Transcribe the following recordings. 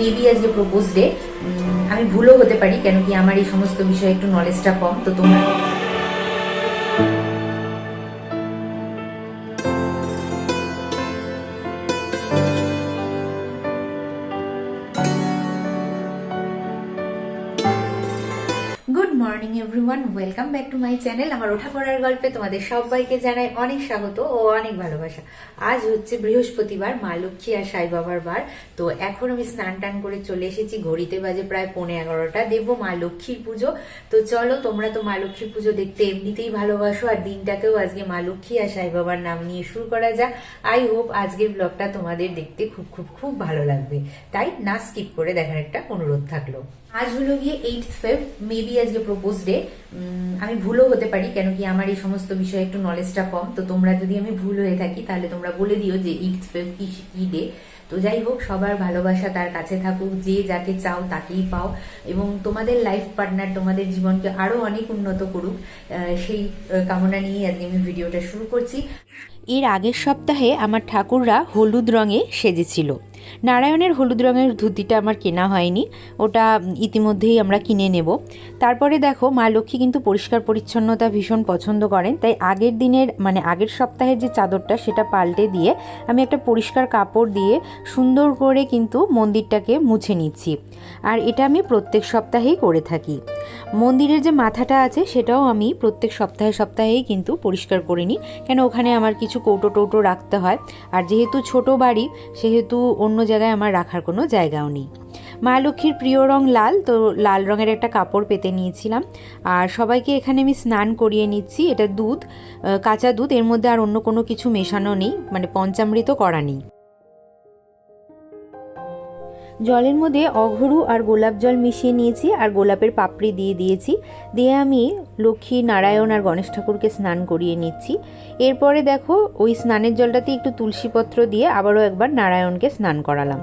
Maybe আজকে propose day আমি ভুলও হতে পারি, কেন কি আমার এই সমস্ত বিষয়ে একটু নলেজটা কম, তো তোমরা good morning everyone, welcome back to my channel. আমার ওঠা পড়ার গল্পে তোমাদের সবাইকে জানাই অনেক স্বাগত ও অনেক ভালোবাসা। আজ হচ্ছে বৃহস্পতিবার, মা লক্ষ্মী আর সাই বাবার বার। তো এখন আমি স্নান টান করে চলে এসেছি, ঘড়িতে বাজে প্রায় পৌনে এগারোটা। দেবো মা লক্ষ্মীর পুজো। তো চলো, তোমরা তো মা লক্ষ্মীর পুজো দেখতে এমনিতেই ভালোবাসো, আর দিনটাকেও আজকে মা লক্ষ্মী আর সাই বাবার নাম নিয়ে শুরু করা যাক। আই হোপ আজকের ব্লগটা তোমাদের দেখতে খুব খুব খুব ভালো লাগবে। তাই না স্কিপ করে দেখার একটা অনুরোধ থাকল। আজ হলো গিয়ে এইট ফেভ মেবি আজকে প্রপোজ ডে আমি ভুলও হতে পারি কেন কি আমার এই সমস্ত বিষয়ে একটু নলেজটা কম। তো তোমরা যদি আমি ভুল হয়ে থাকি, তাহলে তোমরা বলে দিও যে এইট ফেভ কি কি ডে তো যাই হোক, সবার ভালোবাসা তার কাছে থাকুক, যে যাকে চাও তাকেই পাও। এবং তোমাদের লাইফ পার্টনার তোমাদের জীবনকে আরও অনেক উন্নত করুক সেই কামনা নিয়েই আজকে আমি ভিডিওটা শুরু করছি। এর আগের সপ্তাহে আমার ঠাকুররা হলুদ রঙে সেজেছিল। নারায়ণের হলুদ রঙের ধুতিটা আমার কেনা হয়নি, ওটা ইতিমধ্যেই আমরা কিনে নেব। তারপরে দেখো, মা লক্ষ্মী কিন্তু পরিষ্কার পরিচ্ছন্নতা ভীষণ পছন্দ করেন, তাই আগের দিনের মানে আগের সপ্তাহের যে চাদরটা সেটা পাল্টে দিয়ে আমি একটা পরিষ্কার কাপড় দিয়ে সুন্দর করে কিন্তু মন্দিরটাকে মুছে নিচ্ছি। আর এটা আমি প্রত্যেক সপ্তাহেই করে থাকি। মন্দিরের যে মাথাটা আছে সেটাও আমি প্রত্যেক সপ্তাহে সপ্তাহেই কিন্তু পরিষ্কার করে নিই, কেন ওখানে আমার কিছু কৌটো টৌটো রাখতে হয়। আর যেহেতু ছোট বাড়ি, সেহেতু অন্য জায়গায় আমার রাখার কোনো জায়গাও নেই। মা লক্ষ্মীর প্রিয় রং লাল, তো লাল রঙের একটা কাপড় পেতে নিয়েছিলাম। আর সবাইকে এখানে আমি স্নান করিয়ে নিচ্ছি, এটা দুধ কাঁচা দুধ, এর মধ্যে আর অন্য কোনো কিছু মেশানো নেই মানে পঞ্চামৃত করা নেই। জলের মধ্যে অঘরু আর গোলাপ জল মিশিয়ে নিয়েছি আর গোলাপের পাপড়ি দিয়ে দিয়েছি। দিয়ে আমি লক্ষ্মী নারায়ণ আর গণেশ ঠাকুরকে স্নান করিয়ে নিচ্ছি। এরপরে দেখো, ওই স্নানের জলটাতে একটু তুলসীপত্র দিয়ে আবারও একবার নারায়ণকে স্নান করালাম।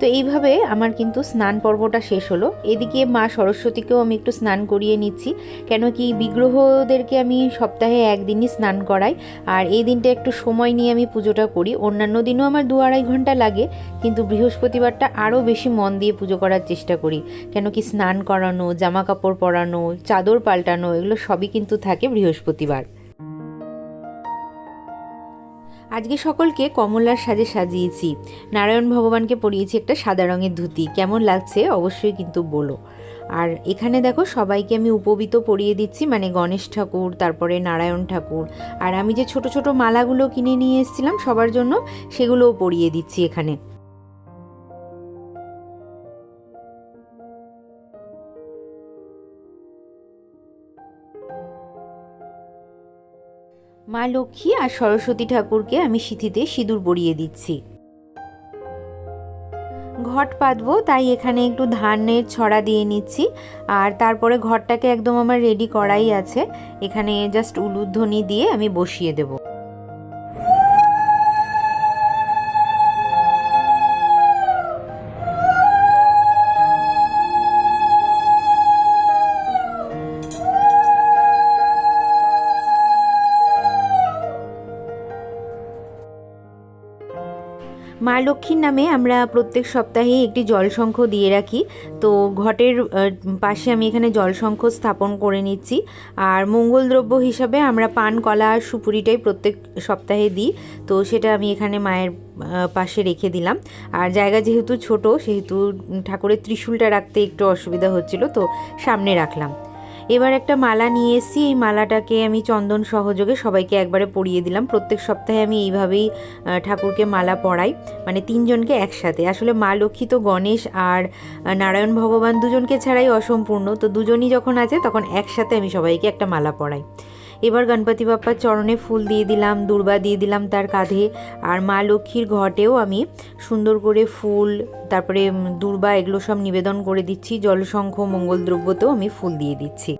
তো এইভাবে আমার কিন্তু স্নান পর্বটা শেষ হলো। এদিকে মা সরস্বতীকেও আমি একটু স্নান করিয়ে নিচ্ছি, কেন কি বিগ্রহদেরকে আমি সপ্তাহে একদিনই স্নান করাই, আর এই দিনটা একটু সময় নিয়ে আমি পুজোটা করি। অন্যান্য দিনও আমার দু আড়াই ঘণ্টা লাগে, কিন্তু বৃহস্পতিবারটা আরও বেশি মন দিয়ে পুজো করার চেষ্টা করি। কেন কি স্নান করানো জামা কাপড় পরানো, চাদর পাল্টানো, এগুলো সবই কিন্তু থাকে বৃহস্পতিবার। আজকে সকলকে কমলার সাজে সাজিয়েছি। নারায়ণ ভগবানকে পরিয়েছি একটা সাদা রঙের ধুতি। কেমন লাগছে অবশ্যই কিন্তু বলো। আর এখানে দেখো, সবাইকে আমি উপবিত পরিয়ে দিচ্ছি মানে গণেশ ঠাকুর, তারপরে নারায়ণ ঠাকুর। আর আমি যে ছোট ছোট মালাগুলো কিনে নিয়ে এসেছিলাম সবার জন্য, সেগুলোও পরিয়ে দিচ্ছি এখানে। মা লক্ষ্মী আর সরস্বতী ঠাকুরকে আমি সিঁথিতে সিঁদুর পরিয়ে দিচ্ছি। ঘট পাতবো, তাই এখানে একটু ধানের ছড়া দিয়ে নিচ্ছি। আর তারপরে ঘরটাকে একদম আমার রেডি করাই আছে। এখানে জাস্ট উলুধ্বনি দিয়ে আমি বসিয়ে দেব। মা লক্ষ্মীর নামে আমরা প্রত্যেক সপ্তাহেই একটি জলশঙ্খ দিয়ে রাখি। তো ঘটের পাশে আমি এখানে জলশঙ্খ স্থাপন করে নিচ্ছি। আর মঙ্গল দ্রব্য হিসাবে আমরা পান, কলা আর সুপুরিটাই প্রত্যেক সপ্তাহে দিই। তো সেটা আমি এখানে মায়ের পাশে রেখে দিলাম। আর জায়গা যেহেতু ছোট, সেহেতু ঠাকুরের ত্রিশূলটা রাখতে একটু অসুবিধা হচ্ছিল, তো সামনে রাখলাম। এবার একটা মালা নিয়ে এসেছি। এই মালাটাকে আমি চন্দন সহযোগে সবাইকে একবারে পরিয়ে দিলাম। প্রত্যেক সপ্তাহে আমি এইভাবেই ঠাকুরকে মালা পরাই। মানে তিনজনকে একসাথে। আসলে মা লক্ষ্মী তো গণেশ আর নারায়ণ ভগবান দুজনকে ছাড়াই অসম্পূর্ণ। তো দুজনই যখন আছে, তখন একসাথে আমি সবাইকে একটা মালা পরাই। এবার গণপতি বাপ্পার চরণে ফুল দিয়ে দিলাম, দুর্বা দিয়ে দিলাম তার কাঁধে। আর মা লক্ষ্মীর ঘটেও আমি সুন্দর করে ফুল, তারপরে দুর্বা এগুলো সব নিবেদন করে দিচ্ছি। জলশঙ্খ মঙ্গল দ্রব্যতেও আমি ফুল দিয়ে দিচ্ছি।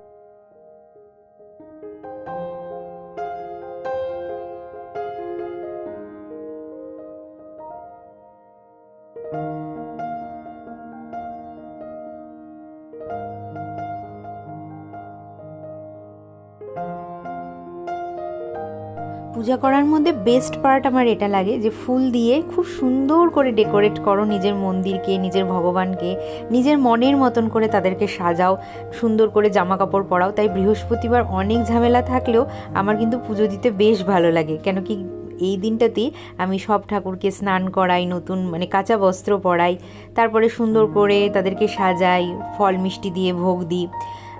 পূজা করার মধ্যে বেস্ট পার্ট আমার এটা লাগে যে ফুল দিয়ে খুব সুন্দর করে ডেকোরেট করো নিজের মন্দিরকে, নিজের ভগবানকে, নিজের মনের মতন করে তাদেরকে সাজাও, সুন্দর করে জামা কাপড় পরাও। তাই বৃহস্পতিবার অনেক ঝামেলা থাকলেও আমার কিন্তু পুজো দিতে বেশ ভালো লাগে। কেন কি এই দিনটাতেই আমি সব ঠাকুরকে স্নান করাই, নতুন মানে কাঁচা বস্ত্র পরাই, তারপরে সুন্দর করে তাদেরকে সাজাই, ফল মিষ্টি দিয়ে ভোগ দিই।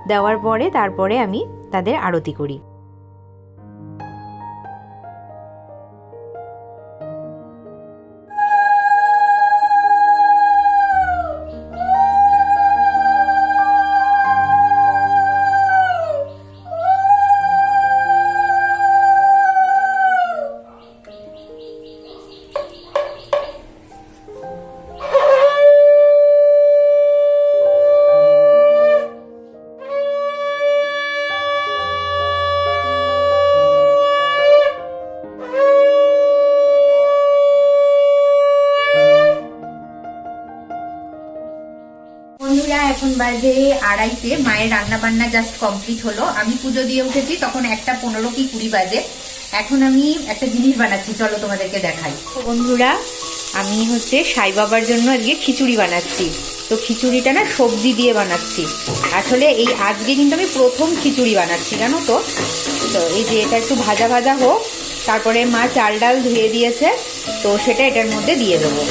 দেওয়ার পরে তারপরে আমি তাদের আরতি করি। বন্ধুরা, এখন বাজে আড়াইতে। মায়ের রান্না বান্না জাস্ট কমপ্লিট হলো। আমি পুজো দিয়ে উঠেছি, তখন একটা পনেরো কি কুড়ি বাজে। এখন আমি একটা জিনিস বানাচ্ছি, চলো তোমাদেরকে দেখাই। বন্ধুরা, আমি হচ্ছে সাই বাবার জন্য আজকে খিচুড়ি বানাচ্ছি। তো খিচুড়িটা না সবজি দিয়ে বানাচ্ছি। আসলে এই আজকে কিন্তু আমি প্রথম খিচুড়ি বানাচ্ছি, জানো তো? তো এই যে এটা একটু ভাজা ভাজা হোক, তারপরে মা চাল ডাল ধুয়ে দিয়েছে, তো সেটা এটার মধ্যে দিয়ে দেবো।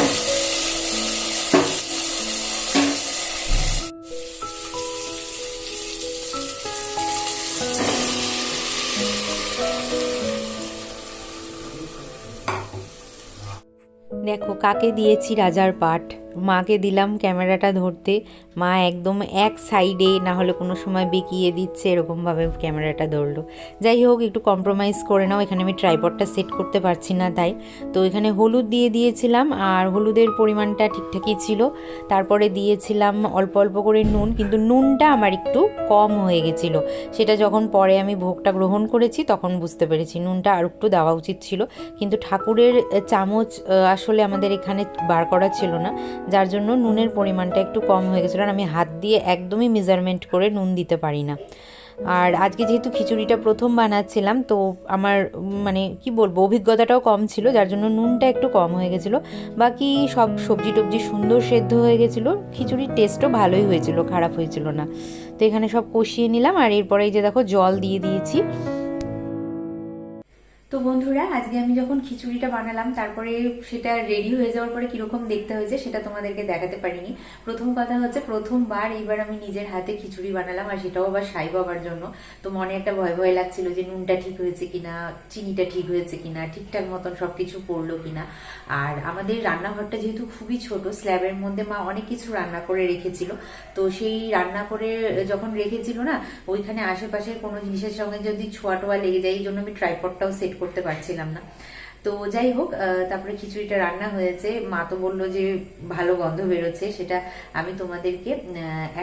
কাকে দিয়েছি রাজার পাট মাকে দিলাম ক্যামেরাটা ধরতে। মা একদম এক সাইডে, না হলে কোনো সময় বেঁকিয়ে দিচ্ছে, এরকমভাবে ক্যামেরাটা ধরলো। যাই হোক, একটু কম্প্রোমাইজ করে নাও, এখানে আমি ট্রাইপডটা সেট করতে পারছি না তাই। তো এখানে হলুদ দিয়ে দিয়েছিলাম, আর হলুদের পরিমাণটা ঠিকঠাকই ছিল। তারপরে দিয়েছিলাম অল্প অল্প করে নুন, কিন্তু নুনটা আমার একটু কম হয়ে গেছিল। সেটা যখন পরে আমি ভোগটা গ্রহণ করেছি, তখন বুঝতে পেরেছি নুনটা আর একটু দেওয়া উচিত ছিল। কিন্তু ঠাকুরের চামচ আসলে আমাদের এখানে বার করা ছিল না। যার জন্য নুনের পরিমাণটা একটু কম হয়ে গেছিল আর আমি হাত দিয়ে একদমই মেজারমেন্ট করে নুন দিতে পারি না। আর আজকে যেহেতু খিচুড়িটা প্রথম বানাচ্ছিলাম, তো আমার মানে কি বলব, অভিজ্ঞতাটাও কম ছিল, যার জন্য নুনটা একটু কম হয়ে গেছিল। বাকি সব সবজি টবজি সুন্দর সেদ্ধ হয়ে গেছিল, খিচুড়ির টেস্টও ভালোই হয়েছিল, খারাপ হয়েছিল না। তো এখানে সব কষিয়ে নিলাম, আর এরপরে যে দেখো জল দিয়ে দিয়েছি। তো বন্ধুরা, আজকে আমি যখন খিচুড়িটা বানালাম, তারপরে সেটা রেডি হয়ে যাওয়ার পরে কীরকম দেখতে হয়েছে সেটা তোমাদেরকে দেখাতে পারিনি। প্রথম কথা হচ্ছে, প্রথমবার এইবার আমি নিজের হাতে খিচুড়ি বানালাম, আর সেটাও আবার সাই বাবার জন্য। তো মনে একটা ভয় ভয় লাগছিল যে নুনটা ঠিক হয়েছে কিনা, চিনিটা ঠিক হয়েছে কিনা, ঠিকঠাক মতন সবকিছু পড়ল কিনা। আর আমাদের রান্নাঘরটা যেহেতু খুবই ছোট, স্ল্যাবের মধ্যে মা অনেক কিছু রান্না করে রেখেছিল। তো সেই রান্না করে যখন রেখেছিল না, ওইখানে আশেপাশের কোনো জিনিসের সঙ্গে যদি ছোঁয়া টোয়া লেগে যায়, এই জন্য আমি ট্রাইপডটাও সেট করতে পারছিলাম না। তো যাই হোক তারপরে খিচুড়িটা রান্না হয়েছে। মা তো বলল যে ভালো গন্ধ বেরোচ্ছে, সেটা আমি তোমাদেরকে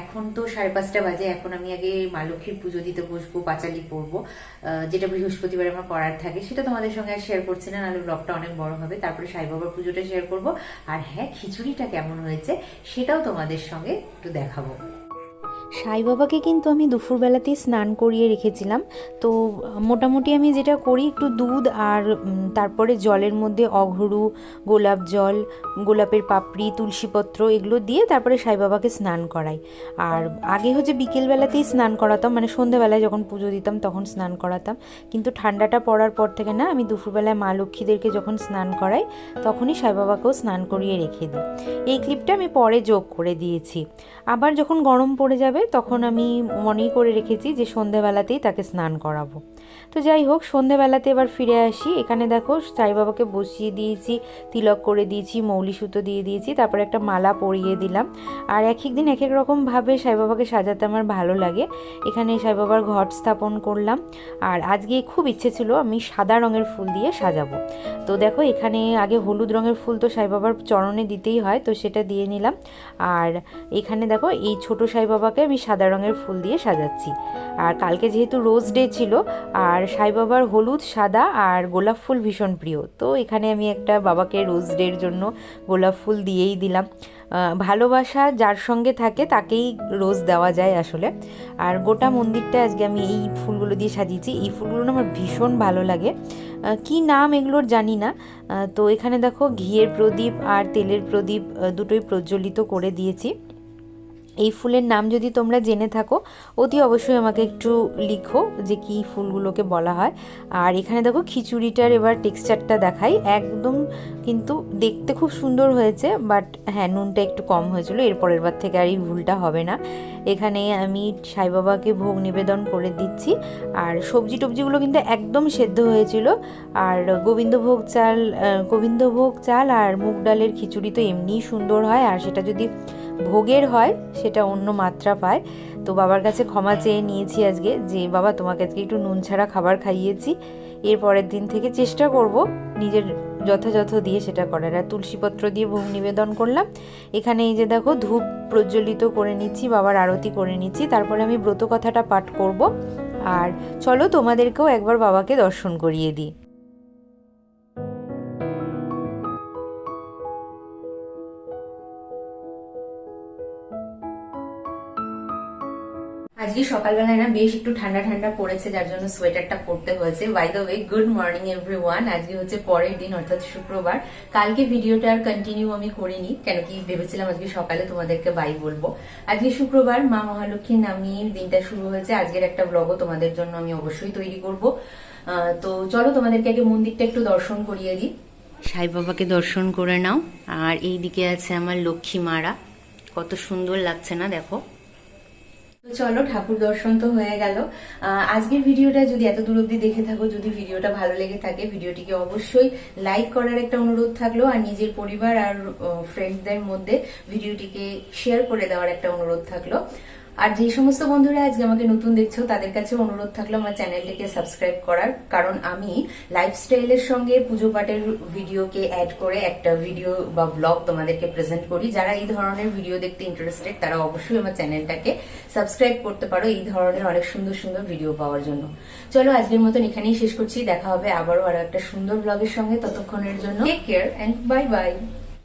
এখন তো সাড়ে পাঁচটা বাজে, এখন আমি আগে মা লক্ষ্মীর পুজো দিতে বসবো, পাঁচালি পরবো। যেটা বৃহস্পতিবার আমার করার থাকে, সেটা তোমাদের সঙ্গে আর শেয়ার করছি না, নাহলে ব্লগটা অনেক বড় হবে। তারপরে সাই বাবার পুজোটা শেয়ার করব। আর হ্যাঁ খিচুড়িটা কেমন হয়েছে, সেটাও তোমাদের সঙ্গে একটু দেখাবো। সাই বাবাকে কিন্তু আমি দুপুরবেলাতেই স্নান করিয়ে রেখেছিলাম। তো মোটামুটি আমি যেটা করি একটু দুধ আর তারপরে জলের মধ্যে অঘরু, গোলাপ জল, গোলাপের পাপড়ি, তুলসীপত্র এগুলো দিয়ে তারপরে সাই বাবাকে স্নান করাই। আর আগে হচ্ছে বিকেলবেলাতেই স্নান করাতাম মানে সন্ধ্যেবেলায় যখন পুজো দিতাম তখন স্নান করাতাম। কিন্তু ঠান্ডাটা পড়ার পর থেকে না, আমি দুপুরবেলায় মা লক্ষ্মীদেরকে যখন স্নান করাই, তখনই সাই বাবাকেও স্নান করিয়ে রেখে দিই। এই ক্লিপটা আমি পরে যোগ করে দিয়েছি। আবার যখন গরম পড়ে যাবে তখন আমি মনেই করে রেখেছি যে সন্ধেবেলাতেই তাকে স্নান করাবো। তো যাই হোক, সন্ধেবেলাতে এবার ফিরে আসি। এখানে দেখো সাই বাবাকে বসিয়ে দিয়েছি, তিলক করে দিয়েছি, মৌলি সুতো দিয়ে দিয়েছি, তারপরে একটা মালা পরিয়ে দিলাম। আর এক এক দিন এক এক রকমভাবে সাই বাবাকে সাজাতে আমার ভালো লাগে। এখানে সাই বাবার ঘট স্থাপন করলাম। আর আজকে খুব ইচ্ছে ছিল আমি সাদা রঙের ফুল দিয়ে সাজাবো। তো দেখো এখানে আগে হলুদ রঙের ফুল তো সাই বাবার চরণে দিতেই হয়, তো সেটা দিয়ে নিলাম। আর এখানে দেখো এই ছোট সাই বাবাকে সাদা রঙের ফুল দিয়ে সাজাচ্ছি। আর কালকে যেহেতু রোজ ডে ছিল, আর সাই বাবার হলুদ, সাদা আর গোলাপ ফুল ভীষণ প্রিয়। তো এখানে আমি একটা বাবাকে রোজ ডের জন্য গোলাপ ফুল দিয়েই দিলাম। ভালোবাসা যার সঙ্গে থাকে তাকেই রোজ দেওয়া যায় আসলে। আর গোটা মন্দিরটা আজকে আমি এই ফুলগুলো দিয়ে সাজিয়েছি। এই ফুলগুলো আমার ভীষণ ভালো লাগে। কি নাম এগুলোর জানি না। তো এখানে দেখো ঘিয়ের প্রদীপ আর তেলের প্রদীপ দুটোই প্রজ্বলিত করে দিয়েছি। এই ফুলের নাম যদি তোমরা জেনে থাকো, অতি অবশ্যই আমাকে একটু লিখো যে কি ফুলগুলোকে বলা হয়। আর এখানে দেখো খিচুড়িটার এবার টেক্সচারটা দেখাই। একদম কিন্তু দেখতে খুব সুন্দর হয়েছে, বাট হ্যাঁ নুনটা একটু কম হয়েছিল, এরপরের বার থেকে আর এই ভুলটা হবে না। এখানে আমি সাই বাবাকে ভোগ নিবেদন করে দিচ্ছি। আর সবজি টবজিগুলো কিন্তু একদম সেদ্ধ হয়েছিল। আর গোবিন্দভোগ চাল গোবিন্দভোগ চাল আর মুগ ডালের খিচুড়ি তো এমনিই সুন্দর হয়। আর সেটা যদি ভোগের হয়, সেটা অন্য মাত্রা পায়। তো বাবার কাছে ক্ষমা চেয়ে নিয়েছি আজকে যে, বাবা, তোমাকে আজকে একটু নুন ছাড়া খাবার খাইয়েছি। এর পরের দিন থেকে চেষ্টা করব নিজের যথাযথ দিয়ে সেটা করার। আর তুলসীপত্র দিয়ে ভোগ নিবেদন করলাম। এখানে এই যে দেখো, ধূপ প্রজ্বলিত করে নিচ্ছি, বাবার আরতি করে নিচ্ছি। তারপরে আমি ব্রত কথাটা পাঠ করব। আর চলো তোমাদেরকেও একবার বাবাকে দর্শন করিয়ে দিই। আজকে সকালবেলায় না বেশ একটু ঠান্ডা ঠান্ডা পড়েছে, যার জন্য সোয়েটারটা পরতে হয়েছে। By the way good morning everyone আজকে হচ্ছে পরের দিন, অর্থাৎ শুক্রবার। কালকে ভিডিওটা আর কন্টিনিউ আমি করিনি, কেন কি ভেবেছিলাম আজকে সকালে তোমাদেরকে বাই বলব। আজকে শুক্রবার, মা মহালক্ষ্মীর নাম নিয়ে দিনটা শুরু হয়েছে। আজকের একটা ব্লগও তোমাদের জন্য আমি অবশ্যই তৈরি করব। তো চলো তোমাদেরকে আগে মন্দিরটা একটু দর্শন করিয়ে দিই। সাই বাবাকে দর্শন করে নাও। আর এই দিকে আছে আমার লক্ষ্মী মারা। কত সুন্দর লাগছে না, দেখো। চলো, ঠাকুর দর্শন তো হয়ে গেল। আজকের ভিডিওটা যদি এত দূর অব্দি দেখে থাকো, যদি ভিডিওটা ভালো লেগে থাকে, ভিডিওটিকে অবশ্যই লাইক করার একটা অনুরোধ থাকল আর নিজের পরিবার আর ফ্রেন্ডসদের মধ্যে ভিডিওটিকে শেয়ার করে দেওয়ার একটা অনুরোধ থাকল। আর যে সমস্ত বন্ধুরা আজকে আমাকে নতুন দেখছ, তাদের কাছে অনুরোধ থাকল আমার চ্যানেলটিকে সাবস্ক্রাইব করার। কারণ আমি লাইফস্টাইলের সঙ্গে পুজো পাঠের ভিডিওকে অ্যাড করে একটা ভিডিও বা ব্লগ তোমাদেরকে প্রেজেন্ট করি। যারা এই ধরনের ভিডিও দেখতে ইন্টারেস্টেড তারা অবশ্যই আমার চ্যানেলটাকে সাবস্ক্রাইব করতে পারো। এই ধরনের অনেক সুন্দর সুন্দর ভিডিও পাওয়ার জন্য। চলো, আজকের মতন এখানেই শেষ করছি। দেখা হবে আবারও আরও একটা সুন্দর ব্লগের সঙ্গে ততক্ষণের জন্য। Take care and bye bye